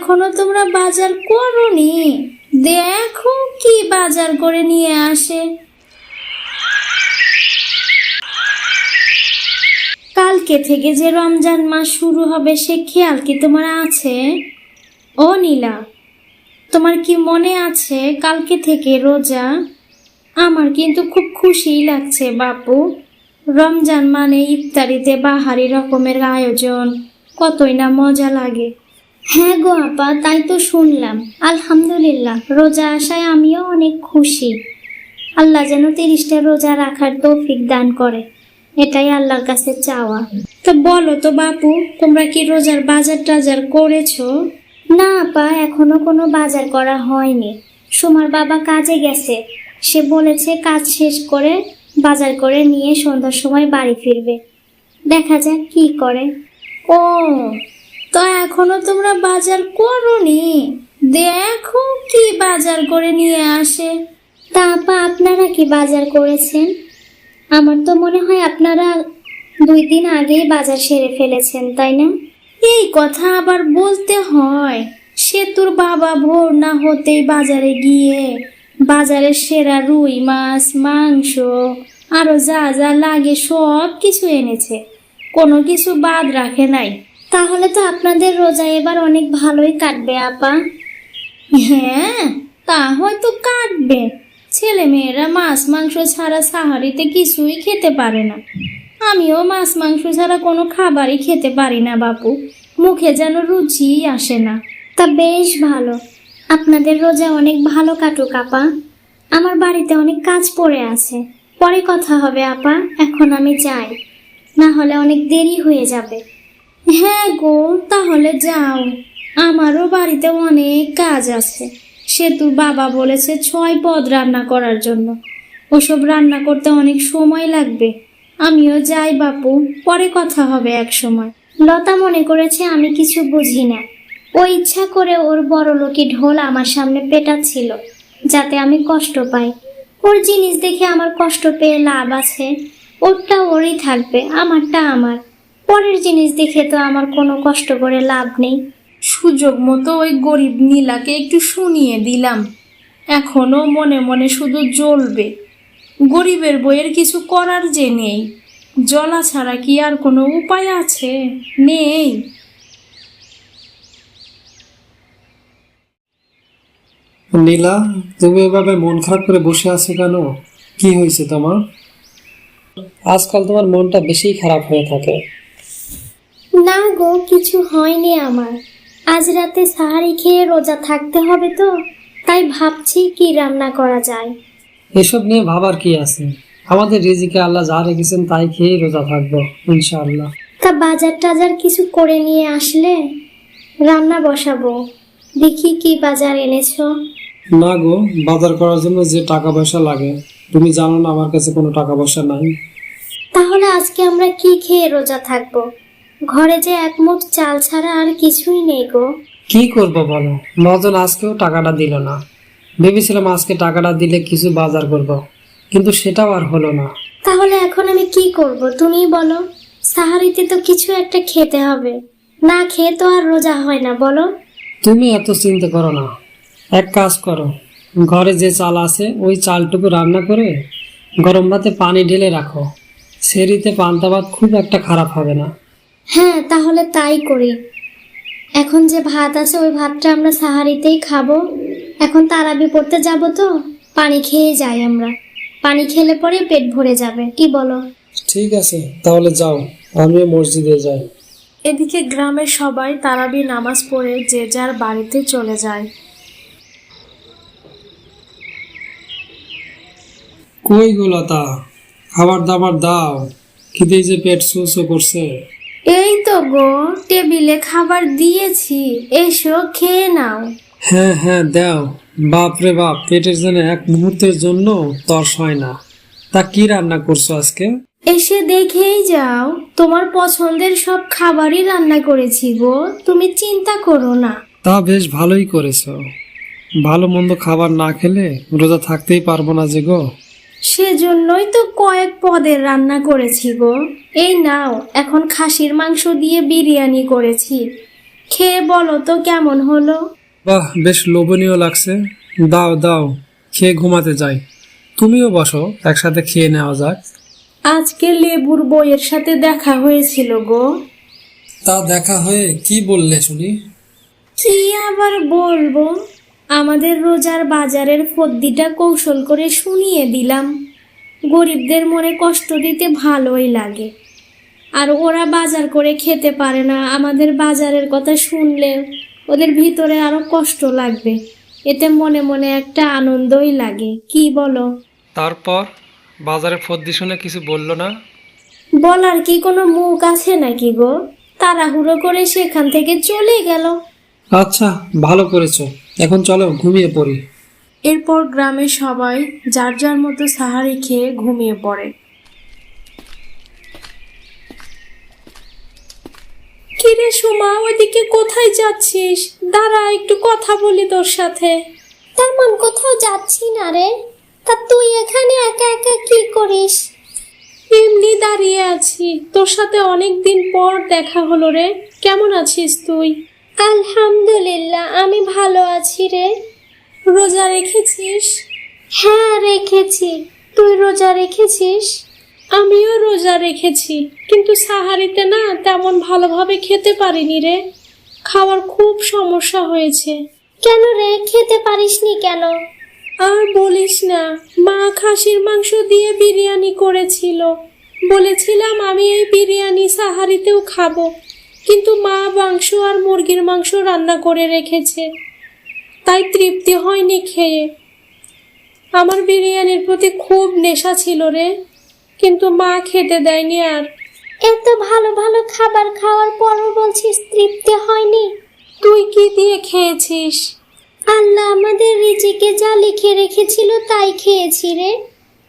এখনও তোমরা বাজার করনি? দেখো কি বাজার করে নিয়ে আসে। কালকে থেকে যে রমজান মাস শুরু হবে, সে খেয়াল কি তোমার আছে? ও নীলা, তোমার কি মনে আছে কালকে থেকে রোজা? আমার কিন্তু খুব খুশিই লাগছে বাপু। রমজান মানে ইফতারিতে বাহারি রকমের আয়োজন। কতই না মজা লাগে। হ্যাঁ গো আপা, তাই তো শুনলাম। আলহামদুলিল্লাহ, রোজা আসায় আমিও অনেক খুশি। আল্লাহ যেন তিরিশটা রোজা রাখার তৌফিক দান করে। এটাই আল্লাহর কাছে চাওয়া। তো বলো তো বাপু, তোমরা কি রোজার বাজার টাজার করেছ? না আপা, এখনও কোনো বাজার করা হয়নি। সুমার বাবা কাজে গেছে। সে বলেছে কাজ শেষ করে বাজার করে নিয়ে সন্ধ্যার সময় বাড়ি ফিরবে। দেখা যাক কি করে। ও তো এখনও তোমরা বাজার করনি? দেখো কি বাজার করে নিয়ে আসে। তা আপা, আপনারা কি বাজার করেছেন? আমার তো মনে হয় আপনারা দুই দিন আগেই বাজার সেরে ফেলেছেন, তাই না? এই কথা আবার বলতে হয়। সে তোর বাবা ভোর না হতেই বাজারে গিয়ে বাজারের সেরা রুই, মাছ, মাংস, আরও যা যা লাগে সব কিছু এনেছে। কোনো কিছু বাদ রাখে নাই। তাহলে তো আপনাদের রোজা এবার অনেক ভালোই কাটবে, আপা। হ্যাঁ তা হয়তো কাটবে। ছেলে মেয়েরা মাছ মাংস ছাড়া সাহারিতে কিছুই খেতে পারে না। আমিও মাছ মাংস ছাড়া কোনো খাবারই খেতে পারি না, বাপু। মুখে যেন রুচিই আসে না। তা বেশ ভালো। আপনাদের রোজা অনেক ভালো কাটুক, আপা। আমার বাড়িতে অনেক কাজ পড়ে আছে। পরে কথা হবে, আপা। এখন আমি যাই। না হলে অনেক দেরি হয়ে যাবে। হ্যাঁ গো, তাহলে যাও। আমারও বাড়িতে অনেক কাজ আছে। সেতু বাবা বলেছে ছয় পদ রান্না করার জন্য। ওসব রান্না করতে অনেক সময় লাগবে। আমিও যাই বাপু, পরে কথা হবে এক সময়। লতা মনে করেছে আমি কিছু বুঝি না। ও ইচ্ছা করে ওর বড় লোকি ঢোল আমার সামনে পেটাচ্ছিল, যাতে আমি কষ্ট পাই। ওর জিনিস দেখে আমার কষ্ট পেয়ে লাভ আছে। ওরটা ওরই থাকবে, আমারটা আমার। পরের জিনিস দেখে তো আমার কোনো কষ্ট করে লাভ নেই। সুযোগ মতো ওই গরিব নীলাকে একটু শুনিয়ে দিলাম। এখনও মনে মনে শুধু জ্বলবে। গরিবের বইয়ের কিছু করার যে নেই। জলা ছাড়া কি আর কোনো উপায় আছে? নেই। নীলা তুমি এভাবে মন খারাপ করে বসে আছো কেন? কি হয়েছে তোমার? আজকাল তোমার মনটা বেশি খারাপ হয়ে থাকে। না গো কিছু হয়নি আমার। আজ রাতে সাহারি খেয়ে রোজা থাকতে হবে তো তাই ভাবছি কি রান্না করা যায়। এসব নিয়ে ভাবার কি আছে? আমাদের রিজিকে আল্লাহ যা রেখেছেন তাই খেয়ে রোজা থাকব ইনশাআল্লাহ। তা বাজার টাজার কিছু করে নিয়ে আসলে? রান্না বসাবো। দেখি কি বাজার এনেছো। না গো বাজার করার জন্য যে টাকা পয়সা লাগে তুমি জানো না আমার কাছে কোনো টাকা পয়সা নাই। তাহলে আজকে আমরা কি খেয়ে রোজা থাকব? ঘরে যে এক মুঠ চাল ছাড়া আর কিছুই নেই গো। কি করব বলো? মজন আজকেও টাকাটা দিল না। ভেবেছিলাম আজকে টাকাটা দিলে কিছু বাজার করব কিন্তু সেটাও আর হলো না। তাহলে এখন আমি কি করব তুমিই বলো? সাহারিতে তো কিছু একটা খেতে হবে। না খেয়ে তো আর রোজা হয় না বলো। তুমি এত চিন্তা করো না। এক কাজ করো ঘরে যে চাল আছে ওই চালটুকু রান্না করে গরম ভাতে পানি ঢেলে রাখো। সেরিতে পান্তা ভাত খুব একটা খারাপ হবে না। হ্যাঁ তাহলে তাই করি। এখন যে ভাত আছে ওই ভাতটা আমরা সাহারিতেই খাব। এখন তারাবি পড়তে যাব তো পানি খেয়ে যাই আমরা। পানি খেলে পরে পেট ভরে যাবে কি বলো? ঠিক আছে তাহলে যাও আমিও মসজিদে যাই। এদিকে গ্রামের সবাই তারাবি নামাজ পড়ে যে যার বাড়িতে চলে যায়। কই গোলতা খাবার দাবার দাও খিদে যে পেট সুসো করছে। এই তো গো টেবিলে খাবার দিয়েছি। এসো খেয়ে নাও। হ্যাঁ হ্যাঁ দাও। বাপ রে বাপ পেটের জন্য এক মুহূর্তের জন্য তর্স হয় না। তা কি রান্না করছ আজকে? এসে দেখেই যাও তোমার পছন্দের সব খাবারই রান্না করেছি গো। তুমি চিন্তা করো না। তা বেশ ভালোই করেছ। ভালো মন্দ খাবার না খেলে রোজা থাকতেই পারব না যে গো। সেজন্যই তো কয়েক পদের রান্না করেছি গো। এই নাও এখন খাসির মাংস দিয়ে বিরিয়ানি করেছি। খেয়ে বলো তো কেমন হলো? বাহ বেশ লোভনীয় লাগছে। দাও দাও খেয়ে ঘুমাতে যাই। তুমিও বসো একসাথে খেয়ে নেওয়া যাক। আজকে লেবুর বইয়ের সাথে দেখা হয়েছিল গো। তা দেখা হয়ে কি বললে শুনি? কি আবার বলব? আমাদের রোজার বাজারের ফদ্দিটা কৌশল করে শুনিয়ে দিলাম। গরিবদের মনে কষ্ট দিতে ভালোই লাগে। আর ওরা বাজার করে খেতে পারে না আমাদের বাজারের কথা শুনলে ওদের ভিতরে আরও কষ্ট লাগবে। এতে মনে মনে একটা আনন্দই লাগে কি বলো? তারপর বাজারে ফদ্দি শুনে কিছু বলল না? বলার কি কোনো মুখ আছে নাকি গো? তাড়াহুড়ো করে সেখান থেকে চলে গেল। আচ্ছা ভালো করেছ। এখন চলো ঘুমিয়ে পড়ি। এরপর গ্রামের সবাই যার যার মতো সাহারি খেয়ে ঘুমিয়ে পড়ে। কিরে সুমা ওইদিকে কোথায় যাচ্ছিস? দাঁড়া একটু কথা বলি তোর সাথে। তেমন কোথাও যাচ্ছি না রে। তা তুই এখানে একা একা কি করিস? এমনি দাঁড়িয়ে আছি। তোর সাথে অনেক দিন পর দেখা হলো রে। কেমন আছিস তুই? আলহামদুলিল্লাহ আমি ভালো আছি রে। রোজা রেখেছিস? হ্যাঁ রেখেছি। তুই রোজা রেখেছিস? আমিও রোজা রেখেছি কিন্তু সাহারিতে না তেমন ভালোভাবে খেতে পারিনি রে। খাওয়ার খুব সমস্যা হয়েছে। কেন রে? খেতে পারিসনি কেন? আর বলিস না মা খাসির মাংস দিয়ে বিরিয়ানি করেছিল। বলেছিলাম আমি এই বিরিয়ানি সাহারিতেও খাব। কিন্তু মা মাংস আর মুরগির মাংস রান্না করে রেখেছে। তাই তৃপ্তি হয়নি খেয়ে। আমার বিরিয়ানির প্রতি খুব নেশা ছিল রে কিন্তু মা খেতে দেয়নি আর। এত ভালো ভালো খাবার খাওয়ার পরও বলছিস তৃপ্তি হয়নি? তুই কি দিয়ে খেয়েছিস? আল্লাহ আমাদের রিজিকে যা লিখে রেখেছিল তাই খেয়েছি রে।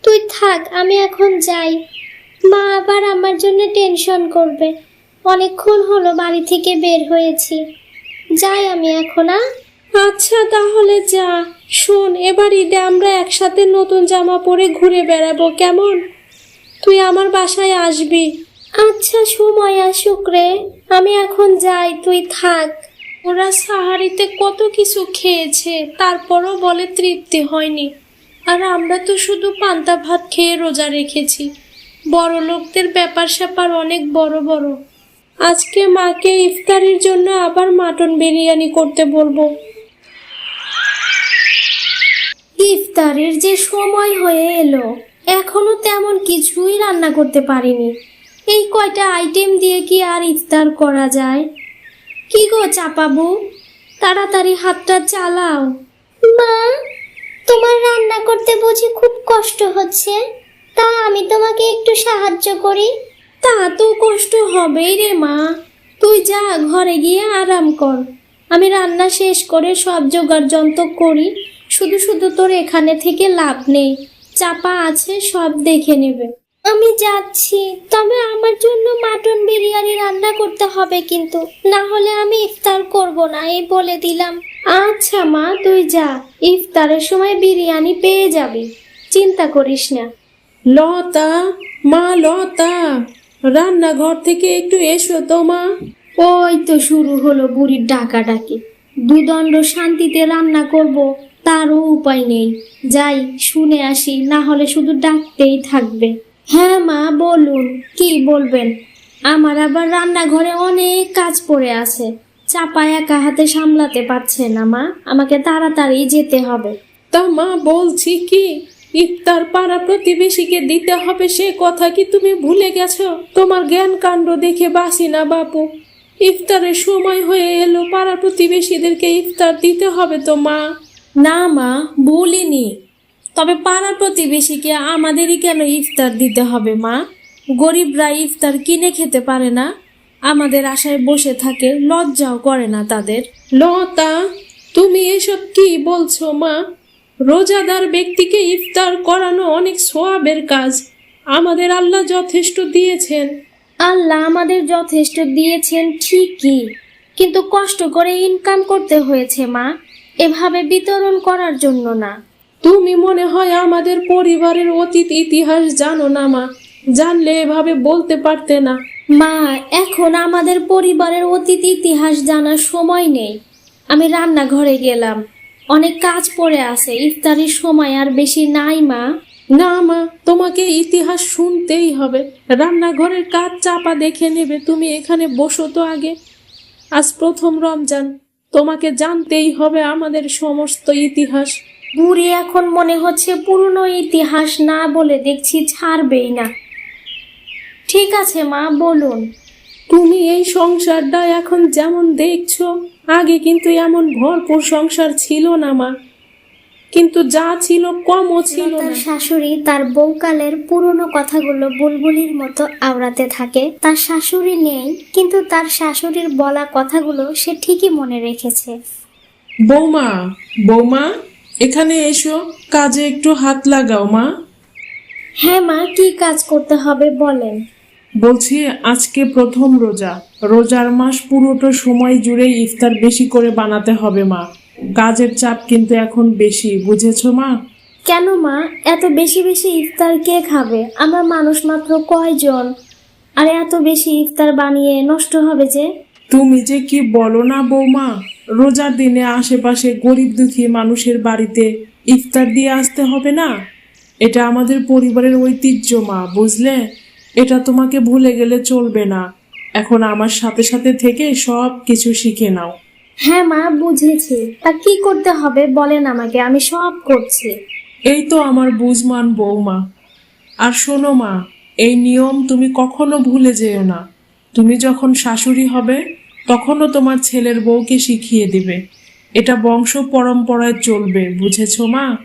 তুই থাক আমি এখন যাই। মা আবার আমার জন্য টেনশন করবে। অনেকক্ষণ হলো বাড়ি থেকে বের হয়েছি। যাই আমি এখন আ? আচ্ছা তাহলে যা। শোন এবার ঈদে আমরা একসাথে নতুন জামা পরে ঘুরে বেড়াবো কেমন? তুই আমার বাসায় আসবি। আচ্ছা সময় আসুক রে। আমি এখন যাই তুই থাক। ওরা সাহারিতে কত কিছু খেয়েছে তারপরও বলে তৃপ্তি হয়নি। আর আমরা তো শুধু পান্তা ভাত খেয়ে রোজা রেখেছি। বড় লোকদের ব্যাপার স্যাপার অনেক বড় বড়। আজকে মাকে ইফতারির জন্য আবার মাটন বিরিয়ানি করতে বলব। ইফতারের যে সময় হয়ে এলো এখনও তেমন কিছুই রান্না করতে পারিনি। এই কয়টা আইটেম দিয়ে কি আর ইফতার করা যায়? কি গো চাপাবু? তাড়াতাড়ি হাতটা চালাও। মা তোমার রান্না করতে বুঝি খুব কষ্ট হচ্ছে। তা আমি তোমাকে একটু সাহায্য করি। তা তো কষ্ট হবেই রে মা। তুই যা ঘরে গিয়ে আরাম কর। আমি রান্না শেষ করে সব জোগাড় যন্ত্র করি। শুধু শুধু তোর এখানে থেকে লাভ নেই। চাপা আছে সব দেখে নেবে। আমি যাচ্ছি। তবে আমার জন্য মাটন বিরিয়ানি রান্না করতে হবে কিন্তু। না হলে আমি ইফতার করব না, এই বলে দিলাম। আচ্ছা মা, তুই যা। ইফতারের সময় বিরিয়ানি পেয়ে যাবি। চিন্তা করিস না। লতা, মা লতা। রান্নাঘর থেকে একটু এসো তো মা। ওই তো শুরু হলো বুড়ির ডাকাডাকি। দুদণ্ড শান্তিতে রান্না করব তারও উপায় নেই। যাই শুনে আসি না হলে শুধু ডাকতেই থাকবে। হ্যাঁ মা বলুন কি বলবেন? আমার আবার রান্নাঘরে অনেক কাজ পড়ে আছে। চাপা একা হাতে সামলাতে পারছে না মা। আমাকে তাড়াতাড়ি যেতে হবে। তা মা বলছি কি? ইফতার পাড়া প্রতিবেশীকে দিতে হবে সে কথা কি তুমি ভুলে গেছো? তোমার জ্ঞান কাণ্ড দেখে বাসি না বাপু। ইফতারের সময় হয়ে এলো পাড়া প্রতিবেশীদেরকে ইফতার দিতে হবে তো মা? না মা বলিনি। তবে পাড়া প্রতিবেশীকে আমাদেরই কেন ইফতার দিতে হবে মা? গরিবরা ইফতার কিনে খেতে পারে না। আমাদের আশায় বসে থাকে লজ্জাও করে না তাদের। লতা তুমি এসব কি বলছো মা? রোজাদার ব্যক্তিকে ইফতার করানো অনেক সোয়াবের কাজ। আমাদের আল্লাহ যথেষ্ট দিয়েছেন। আল্লাহ আমাদের যথেষ্ট দিয়েছেন ঠিকই। কিন্তু কষ্ট করে ইনকাম করতে হয়েছে মা। এভাবে বিতরণ করার জন্য না। তুমি মনে হয় আমাদের পরিবারের অতীত ইতিহাস জানো না মা। জানলে এভাবে বলতে পারতে না। মা এখন আমাদের পরিবারের অতীত ইতিহাস জানার সময় নেই। আমি রান্নাঘরে গেলাম। অনেক কাজ পড়ে আছে ইফতারির সময় আর বেশি নাই মা। না মা তোমাকে ইতিহাস শুনতেই হবে। রান্নাঘরের কাজ চাপা দেখে নেবে তুমি এখানে বসো তো আগে। আজ প্রথম রমজান তোমাকে জানতেই হবে আমাদের সমস্ত ইতিহাস। বুড়ি এখন মনে হচ্ছে পুরনো ইতিহাস না বলে দেখছি ছাড়বেই না। ঠিক আছে মা বলুন। তুমি এই সংসারটা এখন যেমন দেখছ আগে কিন্তু এমন ভরপুর সংসার ছিল না মা। কিন্তু যা ছিল কমও ছিল তার শাশুড়ি তার বউকালের পুরনো কথাগুলো বুলবুলির মতো আওড়াতে থাকে। তার শাশুড়ি নেই কিন্তু তার শাশুড়ির বলা কথাগুলো সে ঠিকই মনে রেখেছে। বৌমা বৌমা এখানে এসো কাজে একটু হাত লাগাও মা। হ্যাঁ মা কি কাজ করতে হবে বলেন। বলছি আজকে প্রথম রোজা। রোজার মাস পুরোটা সময় জুড়ে ইফতার বেশি করে বানাতে হবে মা। কাজের চাপ কিন্তু এখন বেশি বুঝেছ মা? কেন মা? এত বেশি বেশি ইফতার কে খাবে? আমরা মানুষ মাত্র কয়জন? আর এত বেশি ইফতার বানিয়ে নষ্ট হবে যে। তুমি যে কি বলো না বৌমা? রোজার দিনে আশেপাশে গরিব দুঃখী মানুষের বাড়িতে ইফতার দিয়ে আসতে হবে না? এটা আমাদের পরিবারের ঐতিহ্য মা বুঝলে? এটা তোমাকে ভুলে গেলে চলবে না। এখন আমার সাথে সাথে থেকে সব কিছু শিখে নাও। হ্যাঁ মা বুঝেছি। তা কি করতে হবে বলেন আমাকে আমি সব করছি। এই তো আমার বুঝমান বৌমা। আর শোনো মা এই নিয়ম তুমি কখনো ভুলে যেও না। তুমি যখন শাশুড়ি হবে তখনও তোমার ছেলের বউকে শিখিয়ে দিবে। এটা বংশ পরম্পরায় চলবে বুঝেছ মা?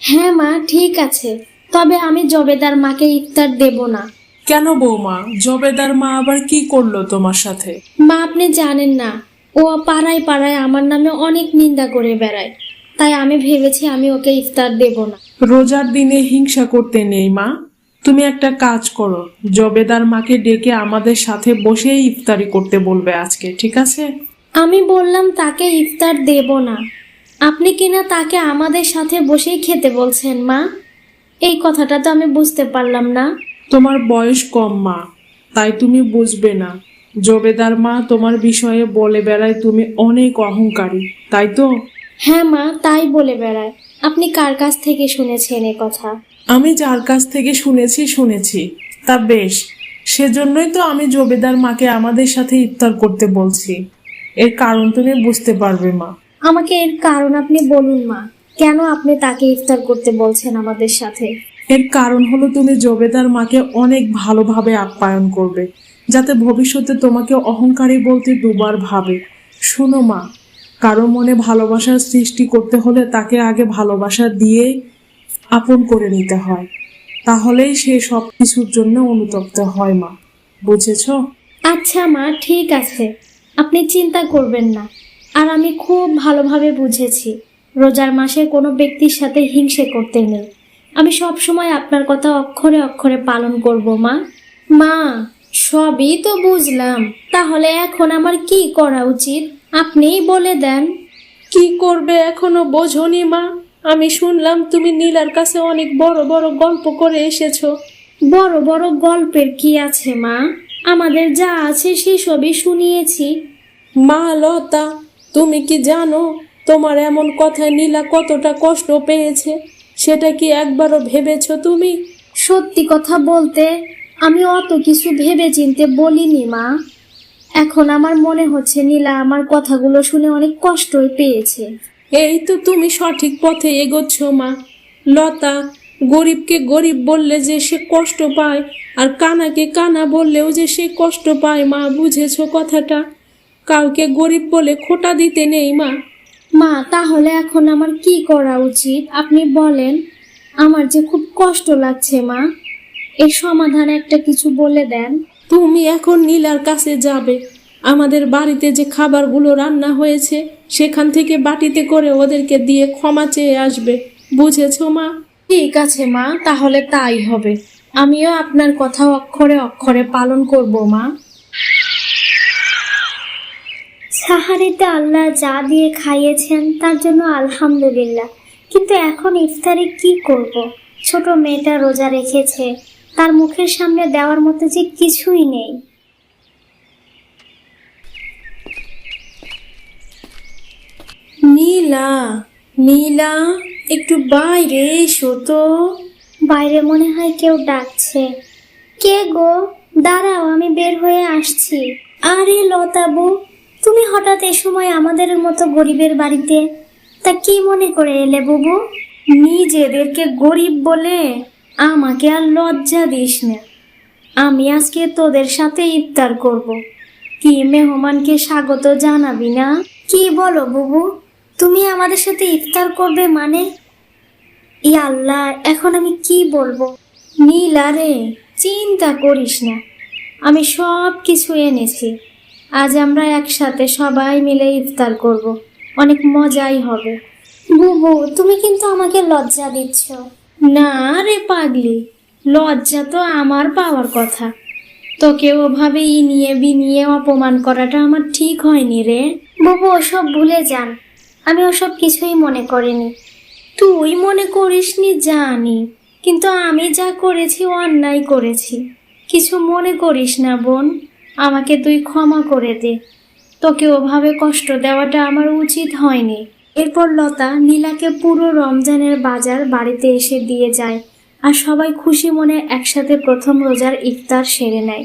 হ্যাঁ মা ঠিক আছে। তবে আমি জবেদার মাকে ইফতার দেব না। কেন বৌমা? জবেদার মা আবার কি করল তোমার সাথে? মা আপনি জানেন না। ও পাড়ায় পাড়ায় আমার নামে অনেক নিন্দা করে বেড়ায়। তাই আমি ভেবেছি আমি ওকে ইফতার দেব না। রোজার দিনে হিংসা করতে নেই মা। তুমি একটা কাজ করো। জবেদার মাকে ডেকে আমাদের সাথে বসে ইফতারি করতে বলবে আজকে ঠিক আছে? আমি বললাম তাকে ইফতার দেব না। আপনি কিনা তাকে আমাদের সাথে বসেই খেতে বলছেন মা? এই কথাটা তো আমি বুঝতে পারলাম না। তোমার বয়স কম মা। তাই তুমি বুঝবে না। জবেদার মা তোমার বিষয়ে বলে বেড়ায় তুমি অনেক অহংকারী তাই তো? হ্যাঁ মা তাই বলে বেড়ায়। আপনি কার কাছ থেকে শুনেছেন এ কথা? আমি যার কাছ থেকে শুনেছি শুনেছি। তা বেশ সেজন্যই তো আমি জবেদার মাকে আমাদের সাথে ইফতার করতে বলছি। এর কারণ তুমি বুঝতে পারবে মা। আমাকে এর কারণ আপনি বলুন মা। কেন আপনি তাকে ইফতার করতে বলছেন আমাদের সাথে? এর কারণ হলো তুমি জবেদার মাকে অনেক ভালোভাবে আপ্যায়ন করবে, যাতে ভবিষ্যতে তোমাকে অহংকারী বলতে দুবার ভাবে। শোনো মা, কারও মনে ভালোবাসার সৃষ্টি করতে হলে তাকে আগে ভালোবাসা দিয়ে আপন করে নিতে হয়। তাহলেই সে সব কিছুর জন্য অনুতপ্ত হয় মা। বুঝেছ? আচ্ছা মা, ঠিক আছে। আপনি চিন্তা করবেন না। আর আমি খুব ভালোভাবে বুঝেছি। রোজার মাসে কোনো ব্যক্তির সাথে হিংসে করতে নেই। আমি সব সময় আপনার কথা অক্ষরে অক্ষরে পালন করব মা। মা সবই তো বুঝলাম। তাহলে এখন আমার কি করা উচিত? আপনিই বলে দেন। কি করবে এখনও বোঝনি মা? আমি শুনলাম তুমি নীলার কাছে অনেক বড় বড় গল্প করে এসেছ। বড় বড় গল্পের কি আছে মা? আমাদের যা আছে সেসবই শুনিয়েছি। মা লতা তুমি কি জানো তোমার এমন কথায় নীলা কতটা কষ্ট পেয়েছে? সেটা কি একবারও ভেবেছ তুমি? সত্যি কথা বলতে আমি অত কিছু ভেবে চিনতে বলিনি মা। এখন আমার মনে হচ্ছে নীলা আমার কথাগুলো শুনে অনেক কষ্টই পেয়েছে। এই তো তুমি সঠিক পথে এগোচ্ছ মা। লতা গরিবকে গরিব বললে যে সে কষ্ট পায় আর কানাকে কানা বললেও যে সে কষ্ট পায় মা বুঝেছ কথাটা? কাউকে গরিব বলে খোটা দিতে নেই মা। মা তাহলে এখন আমার কি করা উচিত? আপনি বলেন। আমার যে খুব কষ্ট লাগছে মা। এর সমাধান একটা কিছু বলে দেন। তুমি এখন নীলার কাছে যাবে। আমাদের বাড়িতে যে খাবারগুলো রান্না হয়েছে সেখান থেকে বাটিতে করে ওদেরকে দিয়ে ক্ষমা চেয়ে আসবে। বুঝেছ মা? ঠিক আছে মা। তাহলে তাই হবে। আমিও আপনার কথা অক্ষরে অক্ষরে পালন করব মা। সাহারিতে আল্লাহ যা দিয়ে খাইয়েছেন তার জন্য আলহামদুলিল্লাহ। কিন্তু এখন ইফতারে কি করব। ছোট মেয়েটা রোজা রেখেছে তার মুখের সামনে দেওয়ার মতো যে কিছুই নেই। নীলা নীলা একটু বাইরে এসো তো। বাইরে মনে হয় কেউ ডাকছে। কে গো? দাঁড়াও আমি বের হয়ে আসছি। আরে লতাবু তুমি হঠাৎ এ সময় আমাদের মতো গরিবের বাড়িতে তা কি মনে করে এলে বুবু? নিজেদেরকে গরিব বলে আমাকে আর লজ্জা দিস না। আমি আজকে তোদের সাথে ইফতার করব। কি মেহমানকে স্বাগত জানাবি না? কি বলো বুবু, তুমি আমাদের সাথে ইফতার করবে মানে? ই আল্লাহ, এখন আমি কি বলব? নীলা রে, চিন্তা করিস না। আমি সব কিছু এনেছি। আজ আমরা একসাথে সবাই মিলে ইফতার করব। অনেক মজাই হবে। বুবু তুমি কিন্তু আমাকে লজ্জা দিচ্ছ। না রে পাগলি লজ্জা তো আমার পাওয়ার কথা। তোকে ওভাবে ইনিয়ে বিনিয়ে অপমান করাটা আমার ঠিক হয়নি রে। বুবু ওসব ভুলে যান। আমি ওসব কিছুই মনে করিনি। তুই মনে করিসনি জানি। কিন্তু আমি যা করেছি অন্যায় করেছি। কিছু মনে করিস না বোন। আমাকে তুই ক্ষমা করে দে। তোকে ওভাবে কষ্ট দেওয়াটা আমার উচিত হয়নি। এরপর লতা নীলাকে পুরো রমজানের বাজার বাড়িতে এসে দিয়ে যায় আর সবাই খুশি মনে একসাথে প্রথম রোজার ইফতার সেরে নেয়।